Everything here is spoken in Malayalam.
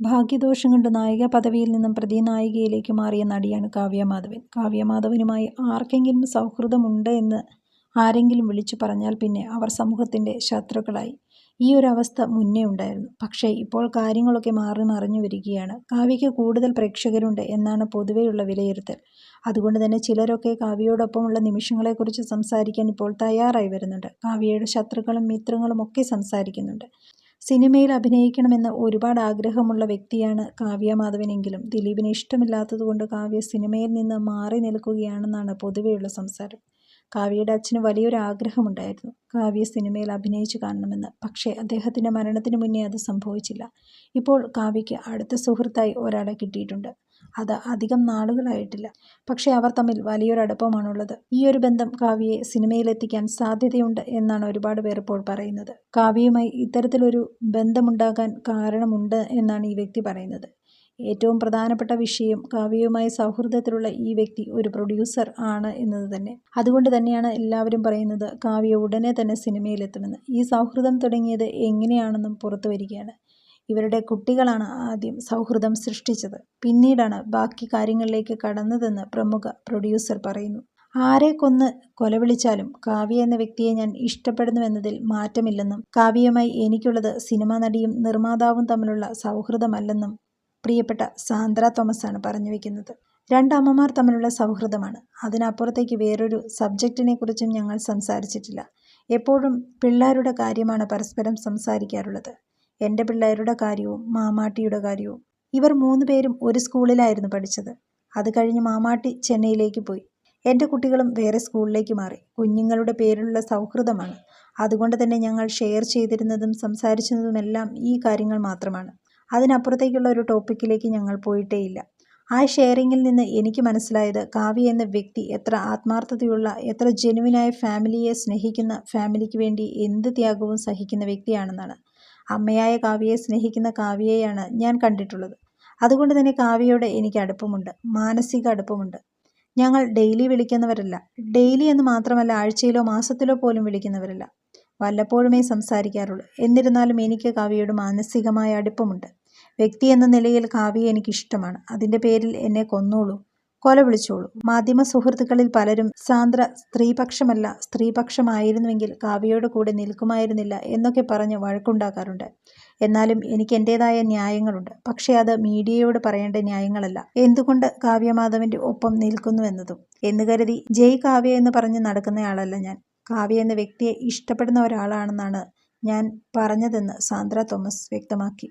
ഭാഗ്യദോഷം കൊണ്ട് നായിക പദവിയിൽ നിന്നും പ്രതിനായികയിലേക്ക് മാറിയ നടിയാണ് കാവ്യമാധവൻ കാവ്യമാധവനുമായി കാവ്യ മാധവനുമായി ആർക്കെങ്കിലും സൗഹൃദമുണ്ട് എന്ന് ആരെങ്കിലും വിളിച്ചു പറഞ്ഞാൽ പിന്നെ അവർ സമൂഹത്തിന്റെ ശത്രുക്കളായി. ഈ ഒരു അവസ്ഥ മുന്നേ ഉണ്ടായിരുന്നു. പക്ഷേ ഇപ്പോൾ കാര്യങ്ങളൊക്കെ മാറി മറിഞ്ഞു വരികയാണ്. കാവ്യയ്ക്ക് കൂടുതൽ പ്രേക്ഷകരുണ്ട് എന്നാണ് പൊതുവെയുള്ള വിലയിരുത്തൽ. അതുകൊണ്ട് തന്നെ ചിലരൊക്കെ കാവ്യയോടൊപ്പമുള്ള നിമിഷങ്ങളെക്കുറിച്ച് സംസാരിക്കാൻ ഇപ്പോൾ തയ്യാറായി വരുന്നുണ്ട്. കാവ്യയുടെ ശത്രുക്കളും മിത്രങ്ങളും ഒക്കെ സംസാരിക്കുന്നുണ്ട്. സിനിമയിൽ അഭിനയിക്കണമെന്ന് ഒരുപാട് ആഗ്രഹമുള്ള വ്യക്തിയാണ് കാവ്യ മാധവനെങ്കിലും ദിലീപിനെ ഇഷ്ടമില്ലാത്തതുകൊണ്ട് കാവ്യ സിനിമയിൽ നിന്ന് മാറി നിൽക്കുകയാണെന്നാണ് പൊതുവെയുള്ള സംസാരം. കാവ്യയുടെ അച്ഛന് വലിയൊരു ആഗ്രഹമുണ്ടായിരുന്നു കാവ്യ സിനിമയിൽ അഭിനയിച്ചു കാണണമെന്ന്. പക്ഷേ അദ്ദേഹത്തിന്റെ മരണത്തിന് മുന്നേ അത് സംഭവിച്ചില്ല. ഇപ്പോൾ കാവ്യയ്ക്ക് അടുത്ത സുഹൃത്തായി ഒരാളെ കിട്ടിയിട്ടുണ്ട്. അത് അധികം നാളുകളായിട്ടില്ല. പക്ഷേ അവർ തമ്മിൽ വലിയൊരടുപ്പമാണുള്ളത്. ഒരു ബന്ധം കാവ്യയെ സിനിമയിലെത്തിക്കാൻ സാധ്യതയുണ്ട് എന്നാണ് ഒരുപാട് പേർ ഇപ്പോൾ പറയുന്നത്. കാവ്യയുമായി ഇത്തരത്തിലൊരു ബന്ധമുണ്ടാകാൻ കാരണമുണ്ട് എന്നാണ് ഈ വ്യക്തി പറയുന്നത്. ഏറ്റവും പ്രധാനപ്പെട്ട വിഷയം കാവ്യയുമായി സൗഹൃദത്തിലുള്ള ഈ വ്യക്തി ഒരു പ്രൊഡ്യൂസർ ആണ് എന്നത് തന്നെ. അതുകൊണ്ട് തന്നെയാണ് എല്ലാവരും പറയുന്നത് കാവ്യ ഉടനെ തന്നെ സിനിമയിലെത്തുമെന്ന്. ഈ സൗഹൃദം തുടങ്ങിയത് എങ്ങനെയാണെന്നും പുറത്തുവരികയാണ്. ഇവരുടെ കുട്ടികളാണ് ആദ്യം സൗഹൃദം സൃഷ്ടിച്ചത്. പിന്നീടാണ് ബാക്കി കാര്യങ്ങളിലേക്ക് കടന്നതെന്ന് പ്രമുഖ പ്രൊഡ്യൂസർ പറയുന്നു. ആരെ കൊന്ന് കൊലവിളിച്ചാലും കാവ്യ എന്ന വ്യക്തിയെ ഞാൻ ഇഷ്ടപ്പെടുന്നുവെന്നതിൽ മാറ്റമില്ലെന്നും കാവ്യയുമായി എനിക്കുള്ളത് സിനിമാ നടിയും നിർമ്മാതാവും തമ്മിലുള്ള സൗഹൃദമല്ലെന്നും പ്രിയപ്പെട്ട സാന്ദ്ര തോമസാണ് രണ്ട് രണ്ടമ്മമാർ തമ്മിലുള്ള സൗഹൃദമാണ്. അതിനപ്പുറത്തേക്ക് വേറൊരു സബ്ജക്റ്റിനെ കുറിച്ചും ഞങ്ങൾ സംസാരിച്ചിട്ടില്ല. എപ്പോഴും പിള്ളേരുടെ കാര്യമാണ് പരസ്പരം സംസാരിക്കാറുള്ളത്. എന്റെ പിള്ളേരുടെ കാര്യവും മാമാട്ടിയുടെ കാര്യവും. ഇവർ മൂന്ന് പേരും ഒരു സ്കൂളിലായിരുന്നു പഠിച്ചത്. അത് കഴിഞ്ഞ് മാമാട്ടി ചെന്നൈയിലേക്ക് പോയി. എന്റെ കുട്ടികളും വേറെ സ്കൂളിലേക്ക് മാറി. കുഞ്ഞുങ്ങളുടെ പേരിലുള്ള സൗഹൃദമാണ്. അതുകൊണ്ട് തന്നെ ഞങ്ങൾ ഷെയർ ചെയ്തിരുന്നതും സംസാരിച്ചതുമെല്ലാം ഈ കാര്യങ്ങൾ മാത്രമാണ്. അതിനപ്പുറത്തേക്കുള്ള ഒരു ടോപ്പിക്കിലേക്ക് ഞങ്ങൾ പോയിട്ടേയില്ല. ആ ഷെയറിങ്ങിൽ നിന്ന് എനിക്ക് മനസ്സിലായത് കാവ്യ എന്ന വ്യക്തി എത്ര ആത്മാർത്ഥതയുള്ള എത്ര ജെനുവിനായ ഫാമിലിയെ സ്നേഹിക്കുന്ന ഫാമിലിക്ക് വേണ്ടി എന്ത് ത്യാഗവും സഹിക്കുന്ന വ്യക്തിയാണെന്നാണ്. അമ്മയായ കാവ്യയെ സ്നേഹിക്കുന്ന കാവ്യയെയാണ് ഞാൻ കണ്ടിട്ടുള്ളത്. അതുകൊണ്ട് തന്നെ കാവ്യയോട് എനിക്ക് അടുപ്പമുണ്ട്. മാനസിക അടുപ്പമുണ്ട്. ഞങ്ങൾ ഡെയിലി വിളിക്കുന്നവരല്ല. ഡെയിലി എന്ന് മാത്രമല്ല ആഴ്ചയിലോ മാസത്തിലോ പോലും വിളിക്കുന്നവരല്ല. വല്ലപ്പോഴുമേ സംസാരിക്കാറുള്ളൂ. എന്നിരുന്നാലും എനിക്ക് കാവ്യയോട് മാനസികമായ അടുപ്പമുണ്ട്. വ്യക്തി എന്ന നിലയിൽ കാവ്യ എനിക്കിഷ്ടമാണ്. അതിന്റെ പേരിൽ എന്നെ കൊന്നോളൂ, കൊലവിളിച്ചോളൂ. മാധ്യമസുഹൃത്തുക്കളിൽ പലരും സാന്ദ്ര സ്ത്രീപക്ഷമല്ല സ്ത്രീപക്ഷമായിരുന്നുവെങ്കിൽ കാവ്യയോട് കൂടെ നിൽക്കുമായിരുന്നില്ല എന്നൊക്കെ പറഞ്ഞ് വഴക്കുണ്ടാക്കാറുണ്ട്. എന്നാലും എനിക്ക് എന്റേതായ ന്യായങ്ങളുണ്ട്. പക്ഷേ അത് മീഡിയയോട് പറയേണ്ട ന്യായങ്ങളല്ല. എന്തുകൊണ്ട് കാവ്യമാധവന്റെ ഒപ്പം നിൽക്കുന്നുവെന്നതും. എന്ന് കരുതി ജയ് കാവ്യ എന്ന് പറഞ്ഞ് നടക്കുന്നയാളല്ല ഞാൻ. കാവ്യ എന്ന വ്യക്തിയെ ഇഷ്ടപ്പെടുന്ന ഒരാളാണെന്നാണ് ഞാൻ പറഞ്ഞതെന്ന് സാന്ദ്ര തോമസ് വ്യക്തമാക്കി.